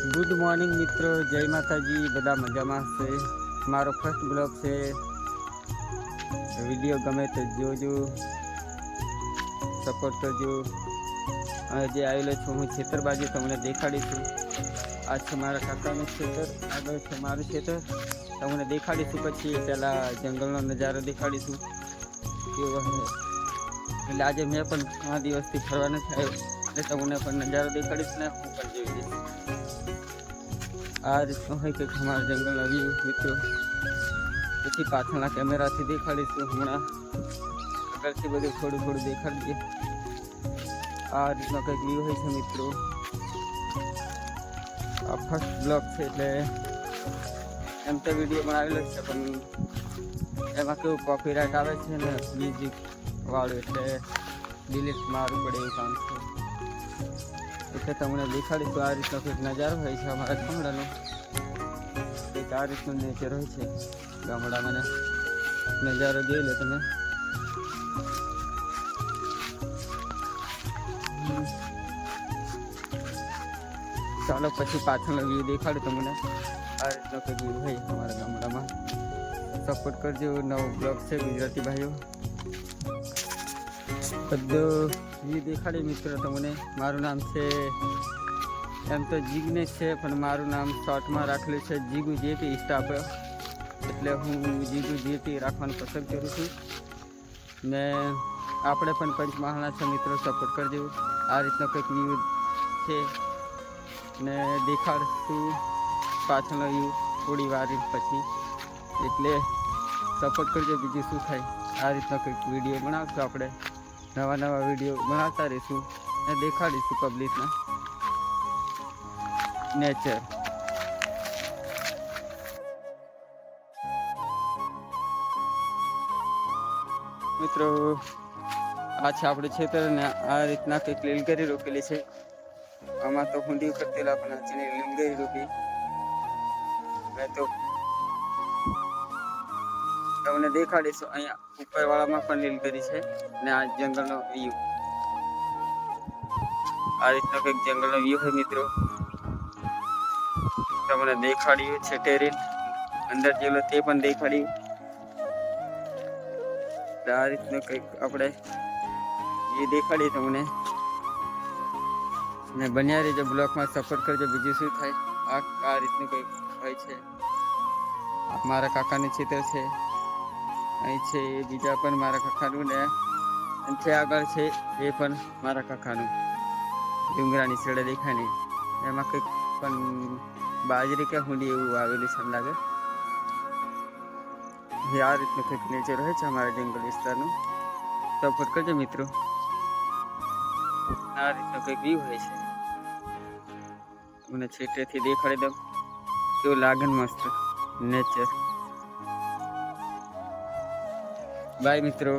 Good morning મિત્રો, જય માતાજી, બધા મજામાં હશે? મારો ફર્સ્ટ બ્લોગ છે. વીડિયો ગમે તો જોજો સપોર્ટ કરજો. અને જે આવેલો છું, હું ખેતર બાજુ તમને દેખાડીશું. આ છે મારા કાકાનું ખેતર આગળ છે મારું ખેતર તમને દેખાડીશું પછી પહેલાં જંગલનો નજારો દેખાડીશું. કેવો એટલે આજે મેં પણ ઘણા દિવસથી ફરવા નથી આવ્યો. એટલે તમને પણ નજારો દેખાડીશ ને હું પણ જોઈ જઈશ આ રીતનો હોય કે અમારા જંગલનો વ્યૂ મિત્રો પછી પાછળના કેમેરાથી દેખાડીશું હમણાં આગળથી બધું થોડું થોડું દેખાડીએ આ રીતનો કંઈક વ્યૂ હોય છે મિત્રો આ ફર્સ્ટ બ્લોગ છે એટલે એમ તો વીડિયો બનાવેલો જ છે પણ એમાં કેવું કોપીરાઇટ આવે છે ને મ્યુઝિક વાળું એટલે ડિલીટ મારવું પડે એવું કામ છે એટલે તમને દેખાડીશું આ રીતનો કંઈક નજારો હોય છે અમારા ગામડાનો. કંઈક આ રીતનું નેચર હોય છે. ગામડામાં નજારો જોઈ લો તમે. ચાલો પછી પાછળનો વ્યૂ દેખાડું તમને. આ રીતનો કંઈક વ્યૂ હોય અમારા ગામડામાં. સપોર્ટ કરજો નવો બ્લોગ છે ગુજરાતી ભાઈઓ. બધું વ્યૂ દેખાડી મિત્રો તમને. મારું નામ છે, એમ તો જિગ્નેશ છે, પણ મારું નામ શોર્ટમાં રાખેલું છે જીગુ જેપી સ્ટાફ એટલે હું જીગુ જેપી રાખવાનું પસંદ કરું છું. ને આપણે પણ પંચમહાલના છે મિત્રો સપોર્ટ કરજો. આ રીતનો કંઈક વ્યૂ છે. ને દેખાડશું પાછળનો વ્યૂ થોડી વાર પછી. એટલે સપોર્ટ કરજો બીજું શું થાય. આ રીતનો કંઈક વીડિયો બનાવશું આપણે. નવા નવા વીડિયો બનાવતા રહીશું અને દેખાડીશું પબ્લિકને નેચર મિત્રો, આ છે આપણું ખેતર ને આ રીતના કંઈક લીલગરી રોકેલી છે. આમાં તો હુંડી કરતેલા પણ આ છે લીલગરી રોકી મેં તો તમને દેખાડીશું. અહીંયા ઉપરવાળામાં પણ લીલગરી છે ને આ જંગલનો વ્યૂ આ રીતનો કંઈક જંગલનો વ્યૂ હોય મિત્રો. તમને દેખાડ્યું છે ટેરેન અંદર જેલો તે પણ દેખાડ્યું. આ રીતનું કંઈક આપણે એ દેખાડીએ તમને. ને બન્યા રહેજો બ્લોકમાં સપોર્ટ કરજો. બીજું શું થાય? આ આ રીતનું કંઈક હોય છે. મારા કાકાની ચિત્ર છે. અહીં છે એ બીજા પણ મારા કાકાનું ને અહીંથી આગળ છે એ પણ મારા કાકાનું. ડુંગરાની છેડે દેખાય એમાં કંઈક પણ બાજરી કે હુંડી એવું આવેલું છે લાગે. એ આ રીતનું કંઈક નેચર હોય છે અમારા જંગલ વિસ્તારનું. સપોર્ટ કરજો મિત્રો. આ રીતનું કંઈક વ્યૂ હોય છે. મને છેટેથી દેખાડી દઉં કેવું લાગે મસ્ત નેચર બાય મિત્રો